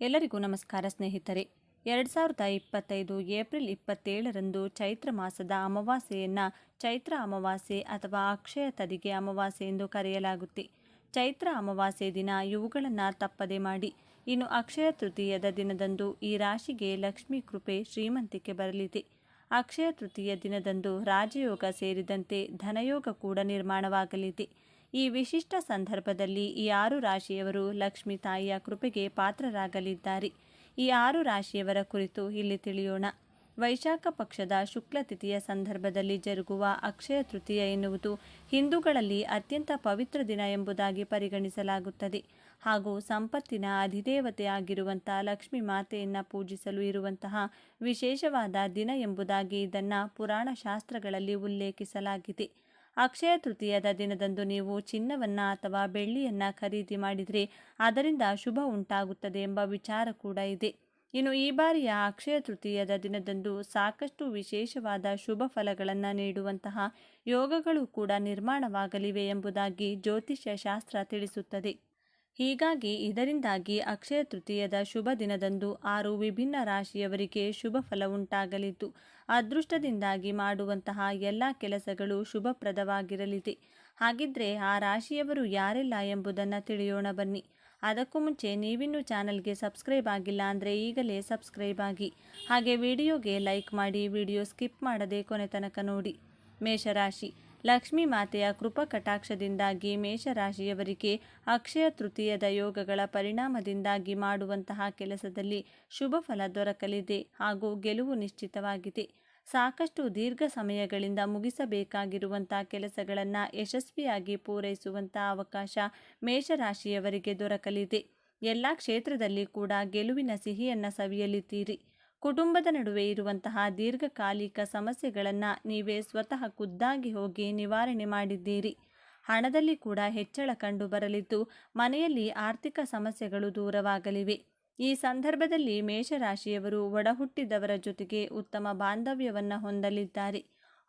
ಎಲ್ಲರಿಗೂ ನಮಸ್ಕಾರ ಸ್ನೇಹಿತರೆ. ಎರಡು ಸಾವಿರದ ಇಪ್ಪತ್ತೈದು ಏಪ್ರಿಲ್ ಇಪ್ಪತ್ತೇಳರಂದು ಚೈತ್ರ ಮಾಸದ ಅಮಾವಾಸ್ಯೆಯನ್ನು ಚೈತ್ರ ಅಮಾವಾಸ್ಯೆ ಅಥವಾ ಅಕ್ಷಯ ತದಿಗೆ ಅಮಾವಾಸ್ಯೆ ಎಂದು ಕರೆಯಲಾಗುತ್ತೆ. ಚೈತ್ರ ಅಮಾವಾಸ್ಯೆ ದಿನ ಇವುಗಳನ್ನು ತಪ್ಪದೆ ಮಾಡಿ. ಇನ್ನು ಅಕ್ಷಯ ತೃತೀಯದ ದಿನದಂದು ಈ ರಾಶಿಗೆ ಲಕ್ಷ್ಮೀ ಕೃಪೆ ಶ್ರೀಮಂತಿಕೆ ಬರಲಿದೆ. ಅಕ್ಷಯ ತೃತೀಯ ದಿನದಂದು ರಾಜಯೋಗ ಸೇರಿದಂತೆ ಧನಯೋಗ ಕೂಡ ನಿರ್ಮಾಣವಾಗಲಿದೆ. ಈ ವಿಶಿಷ್ಟ ಸಂದರ್ಭದಲ್ಲಿ ಈ ಆರು ರಾಶಿಯವರು ಲಕ್ಷ್ಮಿ ತಾಯಿಯ ಕೃಪೆಗೆ ಪಾತ್ರರಾಗಲಿದ್ದಾರೆ. ಈ ಆರು ರಾಶಿಯವರ ಕುರಿತು ಇಲ್ಲಿ ತಿಳಿಯೋಣ. ವೈಶಾಖ ಪಕ್ಷದ ಶುಕ್ಲ ತಿಥಿಯ ಸಂದರ್ಭದಲ್ಲಿ ಜರುಗುವ ಅಕ್ಷಯ ತೃತೀಯ ಎನ್ನುವುದು ಹಿಂದೂಗಳಲ್ಲಿ ಅತ್ಯಂತ ಪವಿತ್ರ ದಿನ ಎಂಬುದಾಗಿ ಪರಿಗಣಿಸಲಾಗುತ್ತದೆ. ಹಾಗೂ ಸಂಪತ್ತಿನ ಅಧಿದೇವತೆ ಆಗಿರುವಂಥ ಲಕ್ಷ್ಮೀ ಮಾತೆಯನ್ನು ಪೂಜಿಸಲು ಇರುವಂತಹ ವಿಶೇಷವಾದ ದಿನ ಎಂಬುದಾಗಿ ಇದನ್ನು ಪುರಾಣ ಶಾಸ್ತ್ರಗಳಲ್ಲಿ ಉಲ್ಲೇಖಿಸಲಾಗಿದೆ. ಅಕ್ಷಯ ತೃತೀಯದ ದಿನದಂದು ನೀವು ಚಿನ್ನವನ್ನು ಅಥವಾ ಬೆಳ್ಳಿಯನ್ನು ಖರೀದಿ ಮಾಡಿದರೆ ಅದರಿಂದ ಶುಭ ಉಂಟಾಗುತ್ತದೆ ಎಂಬ ವಿಚಾರ ಕೂಡ ಇದೆ. ಇನ್ನು ಈ ಬಾರಿಯ ಅಕ್ಷಯ ತೃತೀಯದ ದಿನದಂದು ಸಾಕಷ್ಟು ವಿಶೇಷವಾದ ಶುಭ ಫಲಗಳನ್ನು ನೀಡುವಂತಹ ಯೋಗಗಳು ಕೂಡ ನಿರ್ಮಾಣವಾಗಲಿವೆ ಎಂಬುದಾಗಿ ಜ್ಯೋತಿಷ್ಯ ಶಾಸ್ತ್ರ ತಿಳಿಸುತ್ತದೆ. ಹೀಗಾಗಿ ಇದರಿಂದಾಗಿ ಅಕ್ಷಯ ತೃತೀಯದ ಶುಭ ದಿನದಂದು ಆರು ವಿಭಿನ್ನ ರಾಶಿಯವರಿಗೆ ಶುಭ ಫಲ ಉಂಟಾಗಲಿದ್ದು, ಅದೃಷ್ಟದಿಂದಾಗಿ ಮಾಡುವಂತಹ ಎಲ್ಲ ಕೆಲಸಗಳು ಶುಭಪ್ರದವಾಗಿರಲಿದೆ. ಹಾಗಿದ್ರೆ ಆ ರಾಶಿಯವರು ಯಾರೆಲ್ಲ ಎಂಬುದನ್ನು ತಿಳಿಯೋಣ ಬನ್ನಿ. ಅದಕ್ಕೂ ಮುಂಚೆ ನೀವಿನ್ನೂ ಚಾನಲ್ಗೆ ಸಬ್ಸ್ಕ್ರೈಬ್ ಆಗಿಲ್ಲ ಅಂದರೆ ಈಗಲೇ ಸಬ್ಸ್ಕ್ರೈಬ್ ಆಗಿ. ಹಾಗೆ ವಿಡಿಯೋಗೆ ಲೈಕ್ ಮಾಡಿ ವಿಡಿಯೋ ಸ್ಕಿಪ್ ಮಾಡದೆ ಕೊನೆ ತನಕ ನೋಡಿ. ಮೇಷರಾಶಿ. ಲಕ್ಷ್ಮೀ ಮಾತೆಯ ಕೃಪಾ ಕಟಾಕ್ಷದಿಂದಾಗಿ ಮೇಷರಾಶಿಯವರಿಗೆ ಅಕ್ಷಯ ತೃತೀಯದ ಯೋಗಗಳ ಪರಿಣಾಮದಿಂದಾಗಿ ಮಾಡುವಂತಹ ಕೆಲಸದಲ್ಲಿ ಶುಭ ಫಲ ದೊರಕಲಿದೆ ಹಾಗೂ ಗೆಲುವು ನಿಶ್ಚಿತವಾಗಿದೆ. ಸಾಕಷ್ಟು ದೀರ್ಘ ಸಮಯಗಳಿಂದ ಮುಗಿಸಬೇಕಾಗಿರುವಂಥ ಕೆಲಸಗಳನ್ನು ಯಶಸ್ವಿಯಾಗಿ ಪೂರೈಸುವಂಥ ಅವಕಾಶ ಮೇಷರಾಶಿಯವರಿಗೆ ದೊರಕಲಿದೆ. ಎಲ್ಲ ಕ್ಷೇತ್ರದಲ್ಲಿ ಕೂಡ ಗೆಲುವಿನ ಸಿಹಿಯನ್ನು ಸವಿಯಲಿದ್ದೀರಿ. ಕುಟುಂಬದ ನಡುವೆ ಇರುವಂತಹ ದೀರ್ಘಕಾಲಿಕ ಸಮಸ್ಯೆಗಳನ್ನು ನೀವೇ ಸ್ವತಃ ಖುದ್ದಾಗಿ ಹೋಗಿ ನಿವಾರಣೆ ಮಾಡಿದ್ದೀರಿ. ಹಣದಲ್ಲಿ ಕೂಡ ಹೆಚ್ಚಳ ಕಂಡು ಬರಲಿದ್ದು ಮನೆಯಲ್ಲಿ ಆರ್ಥಿಕ ಸಮಸ್ಯೆಗಳು ದೂರವಾಗಲಿವೆ. ಈ ಸಂದರ್ಭದಲ್ಲಿ ಮೇಷರಾಶಿಯವರು ಒಡಹುಟ್ಟಿದವರ ಜೊತೆಗೆ ಉತ್ತಮ ಬಾಂಧವ್ಯವನ್ನು ಹೊಂದಲಿದ್ದಾರೆ.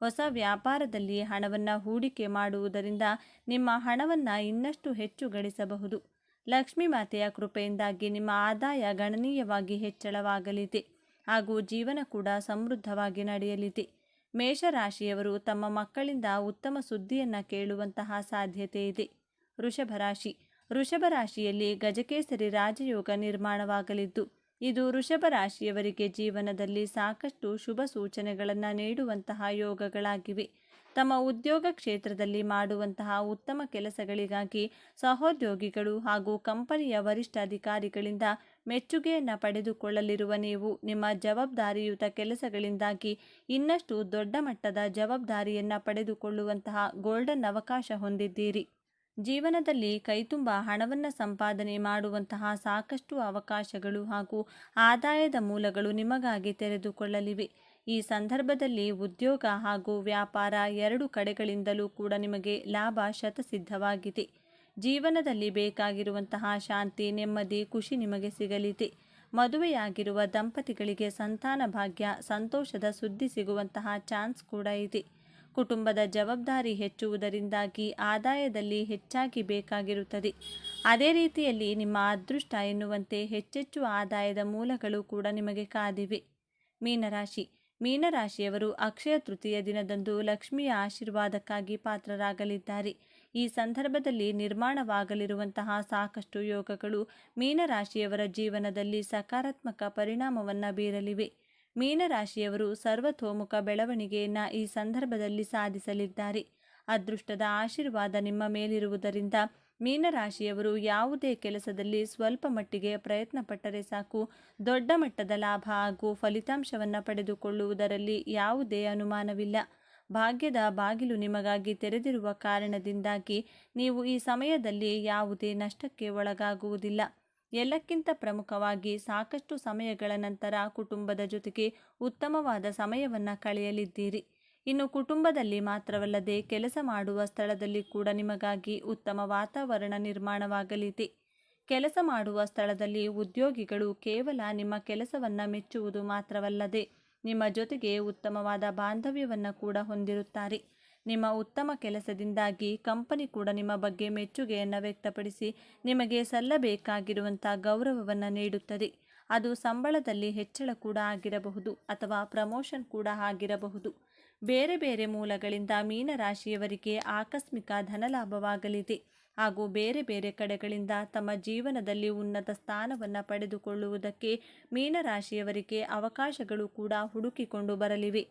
ಹೊಸ ವ್ಯಾಪಾರದಲ್ಲಿ ಹಣವನ್ನು ಹೂಡಿಕೆ ಮಾಡುವುದರಿಂದ ನಿಮ್ಮ ಹಣವನ್ನು ಇನ್ನಷ್ಟು ಹೆಚ್ಚು ಗಳಿಸಬಹುದು. ಲಕ್ಷ್ಮೀ ಮಾತೆಯ ಕೃಪೆಯಿಂದಾಗಿ ನಿಮ್ಮ ಆದಾಯ ಗಣನೀಯವಾಗಿ ಹೆಚ್ಚಳವಾಗಲಿದೆ. ಹಾಗೂ ಜೀವನ ಕೂಡ ಸಮೃದ್ಧವಾಗಿ ನಡೆಯಲಿದೆ. ಮೇಷರಾಶಿಯವರು ತಮ್ಮ ಮಕ್ಕಳಿಂದ ಉತ್ತಮ ಸುದ್ದಿಯನ್ನು ಕೇಳುವಂತಹ ಸಾಧ್ಯತೆ ಇದೆ. ವೃಷಭ ರಾಶಿ. ವೃಷಭ ರಾಶಿಯಲ್ಲಿ ಗಜಕೇಸರಿ ರಾಜಯೋಗ ನಿರ್ಮಾಣವಾಗಲಿದ್ದು, ಇದು ವೃಷಭ ರಾಶಿಯವರಿಗೆ ಜೀವನದಲ್ಲಿ ಸಾಕಷ್ಟು ಶುಭ ಸೂಚನೆಗಳನ್ನು ನೀಡುವಂತಹ ಯೋಗಗಳಾಗಿವೆ. ತಮ್ಮ ಉದ್ಯೋಗ ಕ್ಷೇತ್ರದಲ್ಲಿ ಮಾಡುವಂತಹ ಉತ್ತಮ ಕೆಲಸಗಳಿಗಾಗಿ ಸಹೋದ್ಯೋಗಿಗಳು ಹಾಗೂ ಕಂಪನಿಯ ವರಿಷ್ಠ ಅಧಿಕಾರಿಗಳಿಂದ ಮೆಚ್ಚುಗೆಯನ್ನು ಪಡೆದುಕೊಳ್ಳಲಿರುವ ನೀವು ನಿಮ್ಮ ಜವಾಬ್ದಾರಿಯುತ ಕೆಲಸಗಳಿಂದಾಗಿ ಇನ್ನಷ್ಟು ದೊಡ್ಡ ಮಟ್ಟದ ಜವಾಬ್ದಾರಿಯನ್ನು ಪಡೆದುಕೊಳ್ಳುವಂತಹ ಗೋಲ್ಡನ್ ಅವಕಾಶ ಹೊಂದಿದ್ದೀರಿ. ಜೀವನದಲ್ಲಿ ಕೈತುಂಬ ಹಣವನ್ನು ಸಂಪಾದನೆ ಮಾಡುವಂತಹ ಸಾಕಷ್ಟು ಅವಕಾಶಗಳು ಹಾಗೂ ಆದಾಯದ ಮೂಲಗಳು ನಿಮಗಾಗಿ ತೆರೆದುಕೊಳ್ಳಲಿವೆ. ಈ ಸಂದರ್ಭದಲ್ಲಿ ಉದ್ಯೋಗ ಹಾಗೂ ವ್ಯಾಪಾರ ಎರಡು ಕಡೆಗಳಿಂದಲೂ ಕೂಡ ನಿಮಗೆ ಲಾಭ ಶತಸಿದ್ಧವಾಗಿದೆ. ಜೀವನದಲ್ಲಿ ಬೇಕಾಗಿರುವಂತಹ ಶಾಂತಿ, ನೆಮ್ಮದಿ, ಖುಷಿ ನಿಮಗೆ ಸಿಗಲಿದೆ. ಮದುವೆಯಾಗಿರುವ ದಂಪತಿಗಳಿಗೆ ಸಂತಾನ ಭಾಗ್ಯ, ಸಂತೋಷದ ಸುದ್ದಿ ಸಿಗುವಂತಹ ಚಾನ್ಸ್ ಕೂಡ ಇದೆ. ಕುಟುಂಬದ ಜವಾಬ್ದಾರಿ ಹೆಚ್ಚುವುದರಿಂದಾಗಿ ಆದಾಯದಲ್ಲಿ ಹೆಚ್ಚಾಗಿ ಬೇಕಾಗಿರುತ್ತದೆ. ಅದೇ ರೀತಿಯಲ್ಲಿ ನಿಮ್ಮ ಅದೃಷ್ಟ ಎನ್ನುವಂತೆ ಹೆಚ್ಚೆಚ್ಚು ಆದಾಯದ ಮೂಲಗಳು ಕೂಡ ನಿಮಗೆ ಕಾದಿವೆ. ಮೀನರಾಶಿ. ಮೀನರಾಶಿಯವರು ಅಕ್ಷಯ ತೃತೀಯ ದಿನದಂದು ಲಕ್ಷ್ಮಿಯ ಆಶೀರ್ವಾದಕ್ಕಾಗಿ ಪಾತ್ರರಾಗಲಿದ್ದಾರೆ. ಈ ಸಂದರ್ಭದಲ್ಲಿ ನಿರ್ಮಾಣವಾಗಲಿರುವಂತಹ ಸಾಕಷ್ಟು ಯೋಗಗಳು ಮೀನರಾಶಿಯವರ ಜೀವನದಲ್ಲಿ ಸಕಾರಾತ್ಮಕ ಪರಿಣಾಮವನ್ನು ಬೀರಲಿವೆ. ಮೀನರಾಶಿಯವರು ಸರ್ವತೋಮುಖ ಬೆಳವಣಿಗೆಯನ್ನು ಈ ಸಂದರ್ಭದಲ್ಲಿ ಸಾಧಿಸಲಿದ್ದಾರೆ. ಅದೃಷ್ಟದ ಆಶೀರ್ವಾದ ನಿಮ್ಮ ಮೇಲಿರುವುದರಿಂದ ಮೀನರಾಶಿಯವರು ಯಾವುದೇ ಕೆಲಸದಲ್ಲಿ ಸ್ವಲ್ಪ ಮಟ್ಟಿಗೆ ಪ್ರಯತ್ನ ಪಟ್ಟರೆ ಸಾಕು. ದೊಡ್ಡ ಮಟ್ಟದ ಲಾಭ ಹಾಗೂ ಫಲಿತಾಂಶವನ್ನು ಪಡೆದುಕೊಳ್ಳುವುದರಲ್ಲಿ ಯಾವುದೇ ಅನುಮಾನವಿಲ್ಲ. ಭಾಗ್ಯದ ಬಾಗಿಲು ನಿಮಗಾಗಿ ತೆರೆದಿರುವ ಕಾರಣದಿಂದಾಗಿ ನೀವು ಈ ಸಮಯದಲ್ಲಿ ಯಾವುದೇ ನಷ್ಟಕ್ಕೆ ಒಳಗಾಗುವುದಿಲ್ಲ. ಎಲ್ಲಕ್ಕಿಂತ ಪ್ರಮುಖವಾಗಿ ಸಾಕಷ್ಟು ಸಮಯಗಳ ನಂತರ ಕುಟುಂಬದ ಜೊತೆಗೆ ಉತ್ತಮವಾದ ಸಮಯವನ್ನು ಕಳೆಯಲಿದ್ದೀರಿ. ಇನ್ನು ಕುಟುಂಬದಲ್ಲಿ ಮಾತ್ರವಲ್ಲದೆ ಕೆಲಸ ಮಾಡುವ ಸ್ಥಳದಲ್ಲಿ ಕೂಡ ನಿಮಗಾಗಿ ಉತ್ತಮ ವಾತಾವರಣ ನಿರ್ಮಾಣವಾಗಲಿದೆ. ಕೆಲಸ ಮಾಡುವ ಸ್ಥಳದಲ್ಲಿ ಉದ್ಯೋಗಿಗಳು ಕೇವಲ ನಿಮ್ಮ ಕೆಲಸವನ್ನು ಮೆಚ್ಚುವುದು ಮಾತ್ರವಲ್ಲದೆ ನಿಮ್ಮ ಜೊತೆಗೆ ಉತ್ತಮವಾದ ಬಾಂಧವ್ಯವನ್ನು ಕೂಡ ಹೊಂದಿರುತ್ತಾರೆ. ನಿಮ್ಮ ಉತ್ತಮ ಕೆಲಸದಿಂದಾಗಿ ಕಂಪನಿ ಕೂಡ ನಿಮ್ಮ ಬಗ್ಗೆ ಮೆಚ್ಚುಗೆಯನ್ನು ವ್ಯಕ್ತಪಡಿಸಿ ನಿಮಗೆ ಸಲ್ಲಬೇಕಾಗಿರುವಂಥ ಗೌರವವನ್ನು ನೀಡುತ್ತದೆ. ಅದು ಸಂಬಳದಲ್ಲಿ ಹೆಚ್ಚಳ ಕೂಡ ಆಗಿರಬಹುದು ಅಥವಾ ಪ್ರಮೋಷನ್ ಕೂಡ ಆಗಿರಬಹುದು. ಬೇರೆ ಬೇರೆ ಮೂಲಗಳಿಂದ ಮೀನರಾಶಿಯವರಿಗೆ ಆಕಸ್ಮಿಕ ಧನಲಾಭವಾಗಲಿದೆ. ಹಾಗೂ ಬೇರೆ ಬೇರೆ ಕಡೆಗಳಿಂದ ತಮ್ಮ ಜೀವನದಲ್ಲಿ ಉನ್ನತ ಸ್ಥಾನವನ್ನು ಪಡೆದುಕೊಳ್ಳುವುದಕ್ಕೆ ಮೀನರಾಶಿಯವರಿಗೆ ಅವಕಾಶಗಳು ಕೂಡ ಹುಡುಕಿಕೊಂಡು ಬರಲಿವೆ.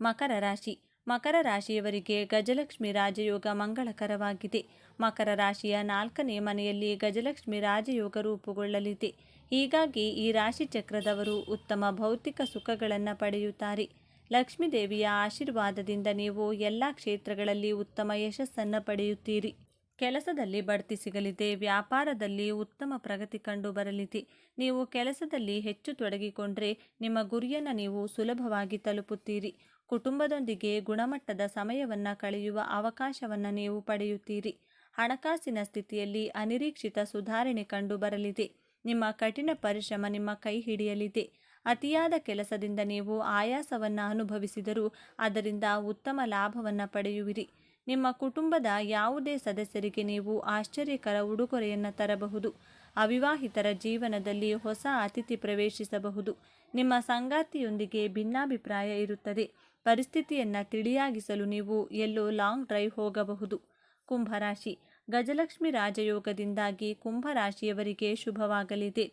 ಮಕರ ರಾಶಿ. ಮಕರ ರಾಶಿಯವರಿಗೆ ಗಜಲಕ್ಷ್ಮಿ ರಾಜಯೋಗ ಮಂಗಳಕರವಾಗಿದೆ. ಮಕರ ರಾಶಿಯ ನಾಲ್ಕನೇ ಮನೆಯಲ್ಲಿ ಗಜಲಕ್ಷ್ಮಿ ರಾಜಯೋಗ ರೂಪುಗೊಳ್ಳಲಿದೆ. ಹೀಗಾಗಿ ಈ ರಾಶಿ ಚಕ್ರದವರು ಉತ್ತಮ ಭೌತಿಕ ಸುಖಗಳನ್ನು ಪಡೆಯುತ್ತಾರೆ. ಲಕ್ಷ್ಮೀದೇವಿಯ ಆಶೀರ್ವಾದದಿಂದ ನೀವು ಎಲ್ಲ ಕ್ಷೇತ್ರಗಳಲ್ಲಿ ಉತ್ತಮ ಯಶಸ್ಸನ್ನು ಪಡೆಯುತ್ತೀರಿ. ಕೆಲಸದಲ್ಲಿ ಬಡ್ತಿ ಸಿಗಲಿದೆ, ವ್ಯಾಪಾರದಲ್ಲಿ ಉತ್ತಮ ಪ್ರಗತಿ ಕಂಡು ಬರಲಿದೆ ನೀವು ಕೆಲಸದಲ್ಲಿ ಹೆಚ್ಚು ತೊಡಗಿಕೊಂಡರೆ ನಿಮ್ಮ ಗುರಿಯನ್ನು ನೀವು ಸುಲಭವಾಗಿ ತಲುಪುತ್ತೀರಿ. ಕುಟುಂಬದೊಂದಿಗೆ ಗುಣಮಟ್ಟದ ಸಮಯವನ್ನು ಕಳೆಯುವ ಅವಕಾಶವನ್ನು ನೀವು ಪಡೆಯುತ್ತೀರಿ. ಹಣಕಾಸಿನ ಸ್ಥಿತಿಯಲ್ಲಿ ಅನಿರೀಕ್ಷಿತ ಸುಧಾರಣೆ ಕಂಡು ಬರಲಿದೆ ನಿಮ್ಮ ಕಠಿಣ ಪರಿಶ್ರಮ ನಿಮ್ಮ ಕೈ ಹಿಡಿಯಲಿದೆ. ಅತಿಯಾದ ಕೆಲಸದಿಂದ ನೀವು ಆಯಾಸವನ್ನು ಅನುಭವಿಸಿದರೂ ಅದರಿಂದ ಉತ್ತಮ ಲಾಭವನ್ನು ಪಡೆಯುವಿರಿ. ನಿಮ್ಮ ಕುಟುಂಬದ ಯಾವುದೇ ಸದಸ್ಯರಿಗೆ ನೀವು ಆಶ್ಚರ್ಯಕರ ಉಡುಗೊರೆಯನ್ನು ತರಬಹುದು. ಅವಿವಾಹಿತರ ಜೀವನದಲ್ಲಿ ಹೊಸ ಅತಿಥಿ ಪ್ರವೇಶಿಸಬಹುದು. ನಿಮ್ಮ ಸಂಗಾತಿಯೊಂದಿಗೆ ಭಿನ್ನಾಭಿಪ್ರಾಯ ಇರುತ್ತದೆ. ಪರಿಸ್ಥಿತಿಯನ್ನು ತಿಳಿಯಾಗಿಸಲು ನೀವು ಎಲ್ಲೋ ಲಾಂಗ್ ಡ್ರೈವ್ ಹೋಗಬಹುದು. ಕುಂಭರಾಶಿ. ಗಜಲಕ್ಷ್ಮಿ ರಾಜಯೋಗದಿಂದಾಗಿ ಕುಂಭರಾಶಿಯವರಿಗೆ ಶುಭವಾಗಲಿದೆ.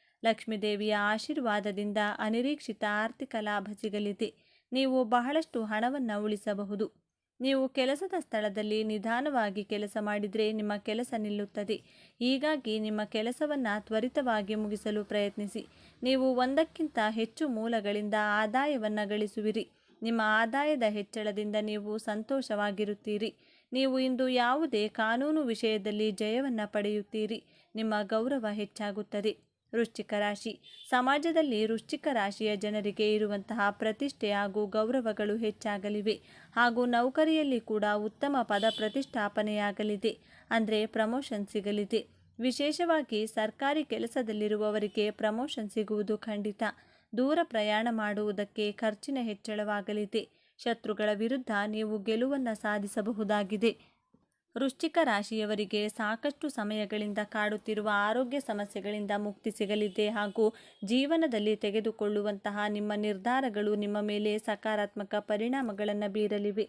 ಲಕ್ಷ್ಮೀದೇವಿಯ ಆಶೀರ್ವಾದದಿಂದ ಅನಿರೀಕ್ಷಿತ ಆರ್ಥಿಕ ಲಾಭ ಸಿಗಲಿದೆ. ನೀವು ಬಹಳಷ್ಟು ಹಣವನ್ನು ಉಳಿಸಬಹುದು. ನೀವು ಕೆಲಸದ ಸ್ಥಳದಲ್ಲಿ ನಿಧಾನವಾಗಿ ಕೆಲಸ ಮಾಡಿದರೆ ನಿಮ್ಮ ಕೆಲಸ ನಿಲ್ಲುತ್ತದೆ. ಹೀಗಾಗಿ ನಿಮ್ಮ ಕೆಲಸವನ್ನು ತ್ವರಿತವಾಗಿ ಮುಗಿಸಲು ಪ್ರಯತ್ನಿಸಿ. ನೀವು ಒಂದಕ್ಕಿಂತ ಹೆಚ್ಚು ಮೂಲಗಳಿಂದ ಆದಾಯವನ್ನು ಗಳಿಸುವಿರಿ. ನಿಮ್ಮ ಆದಾಯದ ಹೆಚ್ಚಳದಿಂದ ನೀವು ಸಂತೋಷವಾಗಿರುತ್ತೀರಿ. ನೀವು ಇಂದು ಯಾವುದೇ ಕಾನೂನು ವಿಷಯದಲ್ಲಿ ಜಯವನ್ನು ಪಡೆಯುತ್ತೀರಿ. ನಿಮ್ಮ ಗೌರವ ಹೆಚ್ಚಾಗುತ್ತದೆ. ವೃಶ್ಚಿಕ ರಾಶಿ. ಸಮಾಜದಲ್ಲಿ ವೃಶ್ಚಿಕ ರಾಶಿಯ ಜನರಿಗೆ ಇರುವಂತಹ ಪ್ರತಿಷ್ಠೆ ಹಾಗೂ ಗೌರವಗಳು ಹೆಚ್ಚಾಗಲಿವೆ. ಹಾಗೂ ನೌಕರಿಯಲ್ಲಿ ಕೂಡ ಉತ್ತಮ ಪದ ಪ್ರತಿಷ್ಠಾಪನೆಯಾಗಲಿದೆ. ಅಂದರೆ ಪ್ರಮೋಷನ್ ಸಿಗಲಿದೆ. ವಿಶೇಷವಾಗಿ ಸರ್ಕಾರಿ ಕೆಲಸದಲ್ಲಿರುವವರಿಗೆ ಪ್ರಮೋಷನ್ ಸಿಗುವುದು ಖಂಡಿತ. ದೂರ ಪ್ರಯಾಣ ಮಾಡುವುದಕ್ಕೆ ಖರ್ಚಿನ ಹೆಚ್ಚಳವಾಗಲಿದೆ. ಶತ್ರುಗಳ ವಿರುದ್ಧ ನೀವು ಗೆಲುವನ್ನು ಸಾಧಿಸಬಹುದಾಗಿದೆ. ವೃಶ್ಚಿಕ ರಾಶಿಯವರಿಗೆ ಸಾಕಷ್ಟು ಸಮಯಗಳಿಂದ ಕಾಡುತ್ತಿರುವ ಆರೋಗ್ಯ ಸಮಸ್ಯೆಗಳಿಂದ ಮುಕ್ತಿ ಸಿಗಲಿದೆ ಹಾಗೂ ಜೀವನದಲ್ಲಿ ತೆಗೆದುಕೊಳ್ಳುವಂತಹ ನಿಮ್ಮ ನಿರ್ಧಾರಗಳು ನಿಮ್ಮ ಮೇಲೆ ಸಕಾರಾತ್ಮಕ ಪರಿಣಾಮಗಳನ್ನು ಬೀರಲಿವೆ.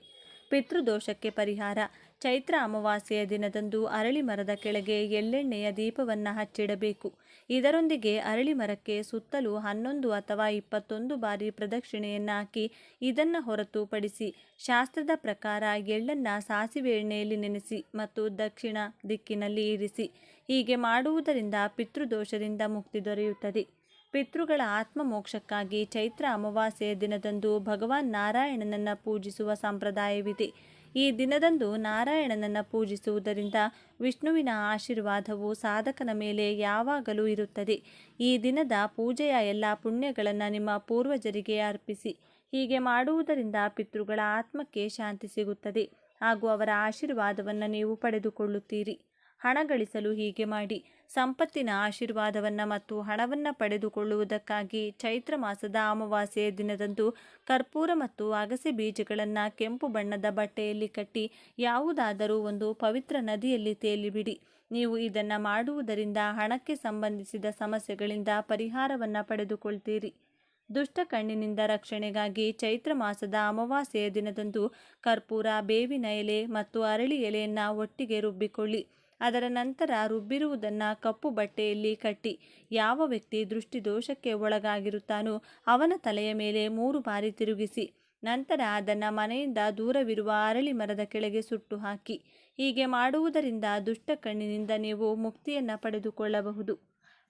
ಪಿತೃದೋಷಕ್ಕೆ ಪರಿಹಾರ. ಚೈತ್ರ ಅಮಾವಾಸ್ಯೆಯ ದಿನದಂದು ಅರಳಿ ಮರದ ಕೆಳಗೆ ಎಳ್ಳೆಣ್ಣೆಯ ದೀಪವನ್ನು ಹಚ್ಚಿಡಬೇಕು. ಇದರೊಂದಿಗೆ ಅರಳಿ ಮರಕ್ಕೆ ಸುತ್ತಲೂ ಹನ್ನೊಂದು ಅಥವಾ ಇಪ್ಪತ್ತೊಂದು ಬಾರಿ ಪ್ರದಕ್ಷಿಣೆಯನ್ನು ಹಾಕಿ ಇದನ್ನು ಹೊರತುಪಡಿಸಿ ಶಾಸ್ತ್ರದ ಪ್ರಕಾರ ಎಳ್ಳನ್ನು ಸಾಸಿವೆ ಎಣ್ಣೆಯಲ್ಲಿ ನೆನೆಸಿ ಮತ್ತು ದಕ್ಷಿಣ ದಿಕ್ಕಿನಲ್ಲಿ ಇರಿಸಿ. ಹೀಗೆ ಮಾಡುವುದರಿಂದ ಪಿತೃದೋಷದಿಂದ ಮುಕ್ತಿ ದೊರೆಯುತ್ತದೆ. ಪಿತೃಗಳ ಆತ್ಮಮೋಕ್ಷಕ್ಕಾಗಿ ಚೈತ್ರ ಅಮಾವಾಸ್ಯೆಯ ದಿನದಂದು ಭಗವಾನ್ ನಾರಾಯಣನನ್ನು ಪೂಜಿಸುವ ಸಂಪ್ರದಾಯವಿದೆ. ಈ ದಿನದಂದು ನಾರಾಯಣನನ್ನು ಪೂಜಿಸುವುದರಿಂದ ವಿಷ್ಣುವಿನ ಆಶೀರ್ವಾದವು ಸಾಧಕನ ಮೇಲೆ ಯಾವಾಗಲೂ ಇರುತ್ತದೆ. ಈ ದಿನದ ಪೂಜೆಯ ಎಲ್ಲ ಪುಣ್ಯಗಳನ್ನು ನಿಮ್ಮ ಪೂರ್ವಜರಿಗೆ ಅರ್ಪಿಸಿ. ಹೀಗೆ ಮಾಡುವುದರಿಂದ ಪಿತೃಗಳ ಆತ್ಮಕ್ಕೆ ಶಾಂತಿ ಸಿಗುತ್ತದೆ. ಹಾಗೂ ಅವರ ಆಶೀರ್ವಾದವನ್ನು ನೀವು ಪಡೆದುಕೊಳ್ಳುತ್ತೀರಿ. ಹಣ ಗಳಿಸಲು ಹೀಗೆ ಮಾಡಿ. ಸಂಪತ್ತಿನ ಆಶೀರ್ವಾದವನ್ನು ಮತ್ತು ಹಣವನ್ನು ಪಡೆದುಕೊಳ್ಳುವುದಕ್ಕಾಗಿ ಚೈತ್ರ ಮಾಸದ ಅಮಾವಾಸ್ಯೆಯ ದಿನದಂದು ಕರ್ಪೂರ ಮತ್ತು ಅಗಸೆ ಬೀಜಗಳನ್ನು ಕೆಂಪು ಬಣ್ಣದ ಬಟ್ಟೆಯಲ್ಲಿ ಕಟ್ಟಿ ಯಾವುದಾದರೂ ಒಂದು ಪವಿತ್ರ ನದಿಯಲ್ಲಿ ತೇಲಿಬಿಡಿ. ನೀವು ಇದನ್ನು ಮಾಡುವುದರಿಂದ ಹಣಕ್ಕೆ ಸಂಬಂಧಿಸಿದ ಸಮಸ್ಯೆಗಳಿಂದ ಪರಿಹಾರವನ್ನು ಪಡೆದುಕೊಳ್ತೀರಿ. ದುಷ್ಟ ಕಣ್ಣಿನಿಂದ ರಕ್ಷಣೆಗಾಗಿ ಚೈತ್ರ ಮಾಸದ ಅಮಾವಾಸ್ಯೆಯ ದಿನದಂದು ಕರ್ಪೂರ, ಬೇವಿನ ಎಲೆ ಮತ್ತು ಅರಳಿ ಎಲೆಯನ್ನು ಒಟ್ಟಿಗೆ ರುಬ್ಬಿಕೊಳ್ಳಿ. ಅದರ ನಂತರ ರುಬ್ಬಿರುವುದನ್ನು ಕಪ್ಪು ಬಟ್ಟೆಯಲ್ಲಿ ಕಟ್ಟಿ ಯಾವ ವ್ಯಕ್ತಿ ದೃಷ್ಟಿದೋಷಕ್ಕೆ ಒಳಗಾಗಿರುತ್ತಾನೋ ಅವನ ತಲೆಯ ಮೇಲೆ ಮೂರು ಬಾರಿ ತಿರುಗಿಸಿ, ನಂತರ ಅದನ್ನು ಮನೆಯಿಂದ ದೂರವಿರುವ ಅರಳಿ ಮರದ ಕೆಳಗೆ ಸುಟ್ಟು ಹಾಕಿ. ಹೀಗೆ ಮಾಡುವುದರಿಂದ ದುಷ್ಟ ಕಣ್ಣಿನಿಂದ ನೀವು ಮುಕ್ತಿಯನ್ನು ಪಡೆದುಕೊಳ್ಳಬಹುದು.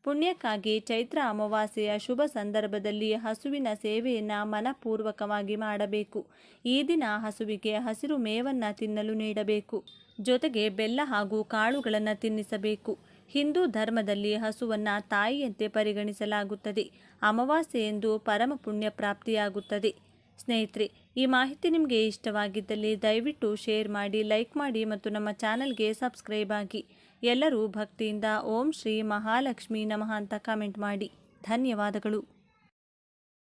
ಪುಣ್ಯಕ್ಕಾಗಿ ಚೈತ್ರ ಅಮಾವಾಸ್ಯೆಯ ಶುಭ ಸಂದರ್ಭದಲ್ಲಿ ಹಸುವಿನ ಸೇವೆಯನ್ನು ಮನಪೂರ್ವಕವಾಗಿ ಮಾಡಬೇಕು. ಈ ದಿನ ಹಸುವಿಗೆ ಹಸಿರು ಮೇವನ್ನು ತಿನ್ನಲು ನೀಡಬೇಕು. ಜೊತೆಗೆ ಬೆಲ್ಲ ಹಾಗೂ ಕಾಳುಗಳನ್ನು ತಿನ್ನಿಸಬೇಕು. ಹಿಂದೂ ಧರ್ಮದಲ್ಲಿ ಹಸುವನ್ನು ತಾಯಿಯಂತೆ ಪರಿಗಣಿಸಲಾಗುತ್ತದೆ. ಅಮಾವಾಸ್ಯೆ ಎಂದು ಪರಮ ಪುಣ್ಯ ಪ್ರಾಪ್ತಿಯಾಗುತ್ತದೆ. ಸ್ನೇಹಿತರೆ, ಈ ಮಾಹಿತಿ ನಿಮಗೆ ಇಷ್ಟವಾಗಿದ್ದಲ್ಲಿ ದಯವಿಟ್ಟು ಶೇರ್ ಮಾಡಿ, ಲೈಕ್ ಮಾಡಿ ಮತ್ತು ನಮ್ಮ ಚಾನಲ್ಗೆ ಸಬ್ಸ್ಕ್ರೈಬ್ ಆಗಿ. ಎಲ್ಲರೂ ಭಕ್ತಿಯಿಂದ ಓಂ ಶ್ರೀ ಮಹಾಲಕ್ಷ್ಮಿ ನಮಃ ಅಂತ ಕಾಮೆಂಟ್ ಮಾಡಿ. ಧನ್ಯವಾದಗಳು.